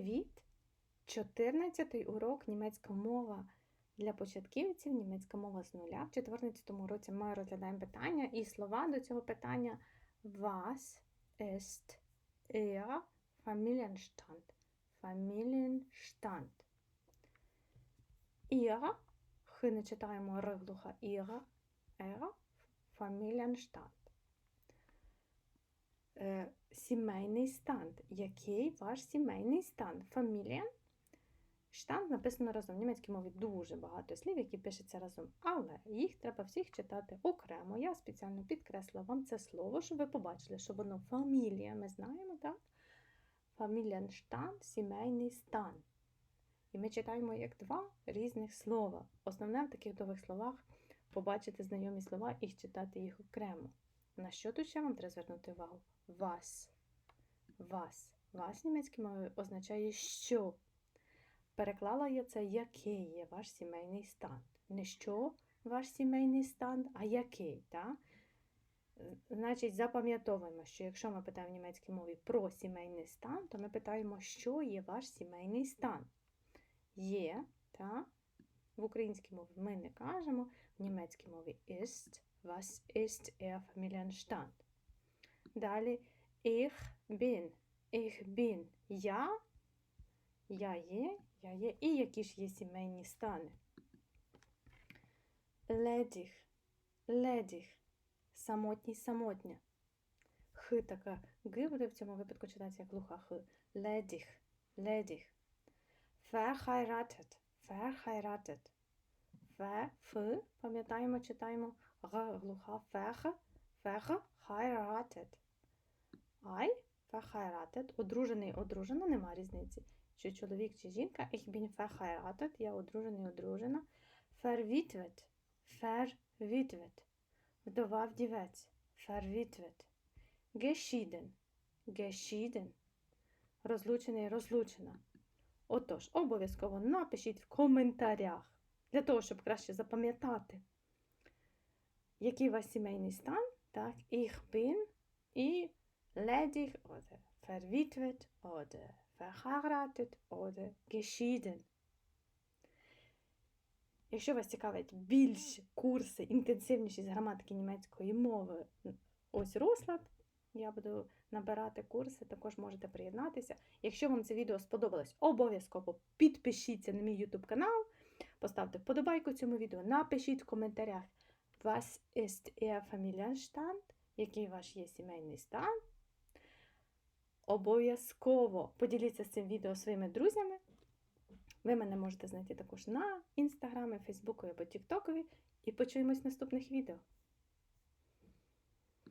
Від 14 урок німецька мова для початківців, німецька мова з нуля. В 14 році ми розглядаємо питання і слова до цього питання Was ist Ihr Familienstand? Familienstand. Ihr, хи не читаємо р глуха, Ihre, Ihre, Familienstand. Е, Сімейний стан. Який ваш сімейний стан? Familien Штанг написано разом. В німецькій мові дуже багато слів, які пишуться разом, але їх треба всіх читати окремо. Я спеціально підкреслила вам це слово, щоб ви побачили, що воно фамілія. Ми знаємо, так? Фаміліанштан сімейний стан. І ми читаємо як два різних слова. Основне в таких довгих словах побачити знайомі слова і читати їх окремо. На що тут ще вам треба звернути увагу? Вас. Вас. Вас німецькою мовою означає що. Переклала я це, який є ваш сімейний стан. Не що ваш сімейний стан, а який. Так? Значить, запам'ятовуємо, що якщо ми питаємо в німецькій мові про сімейний стан, то ми питаємо, що є ваш сімейний стан. Є, та? В українській мові ми не кажемо, в німецькій мові ist, was ist Ihr Familienstand. Далі ich bin, ich bin, я, я є, я є. І які ж є сімейні стани? Ледіх, ледіх, самотній, самотня. Х така г буде в цьому випадку читатися як глуха х. Ледіх, ледіх. Verheiratet, verheiratet. Фе, ф, пам'ятаємо, читаємо г, глуха, фех, фех, хайратет. Ай, verheiratet, одружений, одружена, нема різниці. Чи чоловік, чи жінка, ich bin verheiratet, я одружений, одружена. Verwitwet, verwitwet, вдова, вдівець, verwitwet. Geschieden, geschieden, розлучений, розлучена. Отож, обов'язково напишіть в коментарях, для того, щоб краще запам'ятати, який у вас сімейний стан. Так, ich bin і ledig oder verwitwet oder verheiratet oder geschieden. Якщо вас цікавлять більш курси, інтенсивніші з граматики німецької мови, ось розклад, я буду набирати курси, також можете приєднатися. Якщо вам це відео сподобалось, обов'язково підпишіться на мій YouTube канал, поставте вподобайку цьому відео, напишіть в коментарях, was ist Ihr Familienstand, який ваш є сімейний стан. Обов'язково поділіться з цим відео своїми друзями. Ви мене можете знайти також на інстаграмі, фейсбуку або тіктокові. І почуємось в наступних відео.